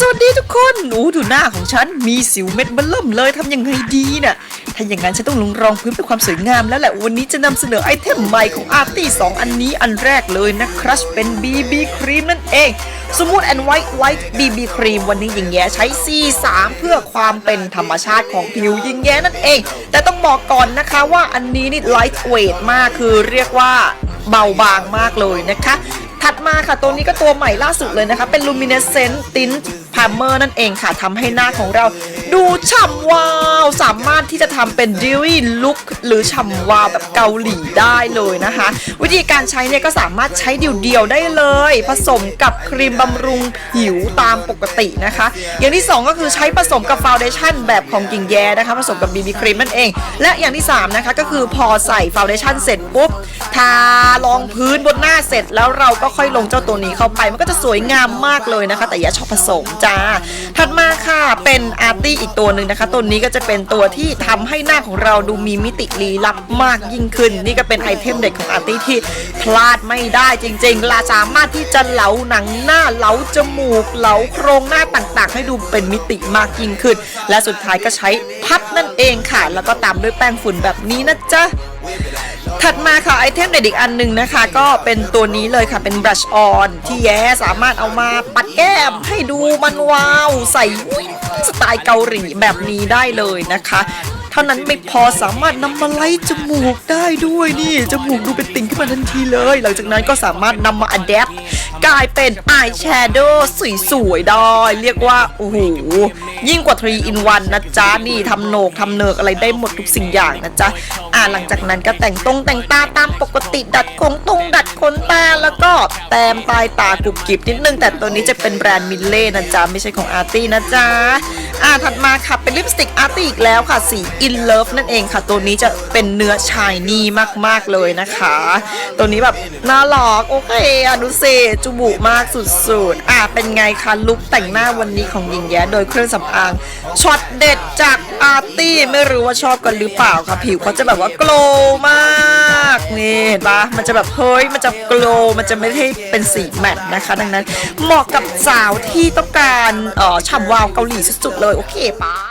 สวัสดีทุกคนหนูดูหน้าของฉันมีสิวเม็ดเบล่มเลยทำยังไงดีน่ะ ถ้าอย่างนั้นฉันต้องลงรองพื้นเป็นความสวยงามแล้วแหละ วันนี้จะนำเสนอไอเทมใหม่ของอาร์ตี้สองอันนี้อันแรกเลยนะครัชเป็น BB ครีมนั่นเอง สมูทแอนด์ไวท์ไวท์ BB ครีมวันนี้ยิงแย้ใช้ C3 เพื่อความเป็นธรรมชาติของผิวยิงแย้นั่นเอง แต่ต้องบอกก่อนนะคะว่าอันนี้นี่ไลท์เวทมากคือเรียกว่าเบาบางมากเลยนะคะ ถัดมาค่ะตัวนี้ก็ตัวใหม่ล่าสุดเลยนะคะ เป็น Luminescent Tint Primer นั่น เมอร์นั่นเองค่ะทำให้หน้าของเรา ดูฉ่ำวาว สามารถที่จะทำเป็น dewy look หรือฉ่ำวาวแบบเกาหลีได้เลยนะคะ วิธีการใช้เนี่ยก็สามารถใช้เดี่ยวๆได้เลย ผสมกับครีมบำรุงผิวตามปกตินะคะ อย่างที่ 2 ก็คือใช้ผสมกับฟาวเดชั่นแบบของกิ่งแย้นะคะ ผสมกับ BB ครีมนั่นเอง และอย่างที่ 3 นะคะก็คือพอใส่ฟาวเดชั่นเสร็จปุ๊บทารองพื้นบนหน้าเสร็จแล้วเราก็ค่อยลงเจ้าตัวนี้เข้าไป มันก็จะสวยงามมากเลยนะคะ แต่อย่าชอบผสมจ้า ถัดมาค่ะเป็นอาร์ตี้อีกตัวหนึ่งนะคะ ตัวนี้ก็จะเป็นตัวที่ทำให้หน้าของเราดูมีมิติลี้ลับมากยิ่งขึ้น นี่ก็เป็นไอเทมเด็กของอาร์ตี้ที่พลาดไม่ได้จริงๆลาสามารถที่จะเหลาหนังหน้าเหลาจมูกเหลาโครงหน้าต่างๆ ให้ดูเป็นมิติมากยิ่งขึ้น และสุดท้ายก็ใช้พัดนั่นเองค่ะ แล้วก็ตามด้วยแป้งฝุ่นแบบนี้นะจ๊ะ ถัดมาค่ะไอเทมเด็ดอีกอันหนึ่งนะคะ ก็เป็นตัวนี้เลยค่ะเป็นบลัชออนที่แย้สามารถเอามาปัดแก้มให้ดูมันวาวใส่สไตล์เกาหลีแบบนี้ได้เลยนะคะเท่านั้นไม่พอสามารถนำมาไล่จมูกได้ด้วยนี่ จมูกดูเป็นติ่งขึ้นมาทันทีเลย หลังจากนั้นก็สามารถนำมาอัดแอป กลายเป็นอายแชโดว์สวยๆดอย เรียกว่า โอ้โห ยิ่งกว่า 3 in 1 นะจ๊ะ นี่ทำโหนกทำเนิกอะไรได้หมดทุกสิ่งอย่างนะจ๊ะ อ่าหลังจากนั้นก็แต่งตรงแต่งตาตามปกติดัดคงตรงดัดขนตาแล้วก็แต้มปลายตากรุบกริบนิดนึง แต่ตัวนี้จะเป็นแบรนด์มิลเล่นะจ๊ะ ไม่ใช่ของอาร์ตี้นะจ๊ะ อ่าถัดมาค่ะ เป็นลิปสติกอาร์ติอีกแล้วค่ะ สี In Love นั่นเองค่ะ ตัวนี้จะเป็นเนื้อชายนี่มากๆเลยนะคะ ตัวนี้แบบน่าหลอกโอเคอะดูเซจุบุมากสุดๆ อ่าเป็นไงคะลุคแต่งหน้าวันนี้ของหญิงแย้โดยเครื่องสำอางช็อตเด็ดจาก ไม่รู้ว่าชอบกันหรือเปล่าค่ะผิวเขาจะแบบว่าโกลมากนี่เห็นปะมันจะแบบเฮ้ยมันจะโกลมันจะไม่ได้เป็นสีแมตต์นะคะ ดังนั้นเหมาะกับสาวที่ต้องการเอ่อฉ่ำวาวเกาหลีสุดๆเลยโอเคปะ